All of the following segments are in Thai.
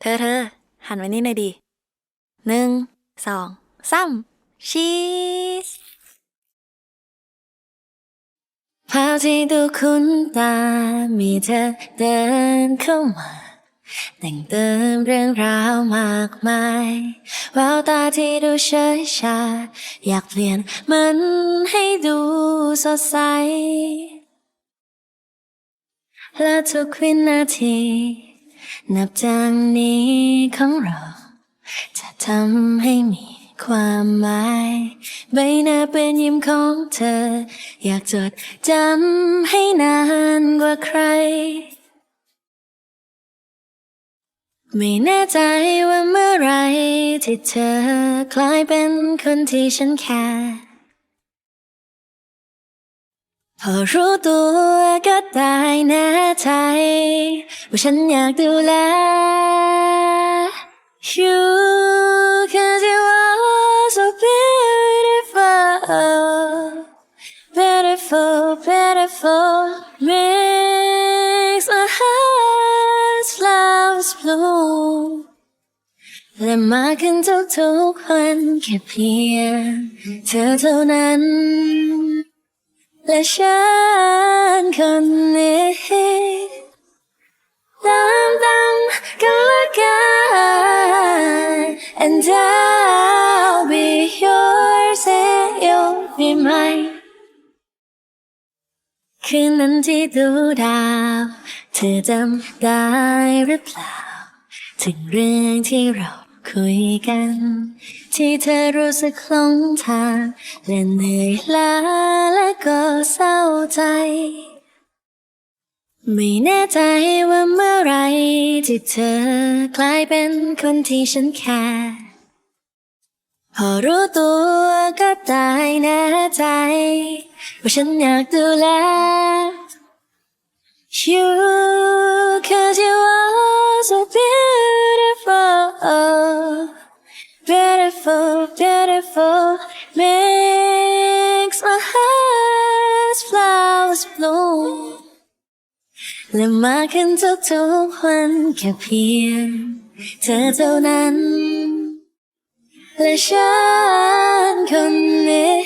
เธอเธอหันไว้นี่หน่อยดิหนึ่งสองสามชีสภาพที่ดูคุ้นตา มีเธอเดินเข้ามา แต่งเติมเรื่องราวมากมายแววตาที่ดูเฉยชา อยากเปลี่ยนมันให้ดูสดใส และทุกวินาที นับจากนี้ของเรา จะทำให้มีความหมาย ใบหน้าเป็นยิ้มของเธอ อยากจดจำให้นานกว่าใคร ไม่แน่ใจว่าเมื่อไรที่เธอคล้ายเป็นคนที่ฉันแค่ พอรู้ตัวก็ได้แน่ใจว่าฉันอยากดูแล You cause you are so beautiful beautiful beautiful makes my heart flowers bloom และมาขึ้นทุกๆวันแค่เพียงเธอเท่านั้น และฉันคนนี้ตามตามกันละกัน and I'll be yours and you'll be mine คืนนั้นที่ดูดาว เธอจำได้หรือเปล่า ถึงเรื่องที่เรา คุยกัน ที่เธอรู้สึกหลงทางและเหนื่อยล้าและก็เศร้าใจ ไม่แน่ใจว่าเมื่อไรที่เธอกลายเป็นคนที่ฉันแค่พอรู้ตัวก็ได้แน่ใจ ว่าฉันอยากดูแล You cause you are beautiful makes my heart flowers bloom และมาขึ้นทุกทุกวันแค่เพียงเธอเท่านั้น และฉันคนนี้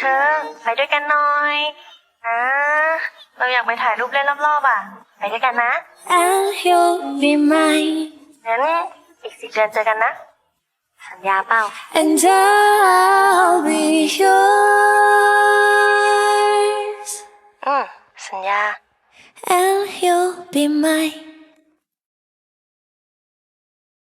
เร็วเธอ ไปด้วยกันหน่อยนะเราอยากไปถ่ายรูปเล่นรอบๆอะ ไปด้วยกันนะ and you'll be mine งั้นอีกสิบเดือนเจอกันนะ สัญญาเปล่า and I'll be yours อืมสัญญา and you'll be mine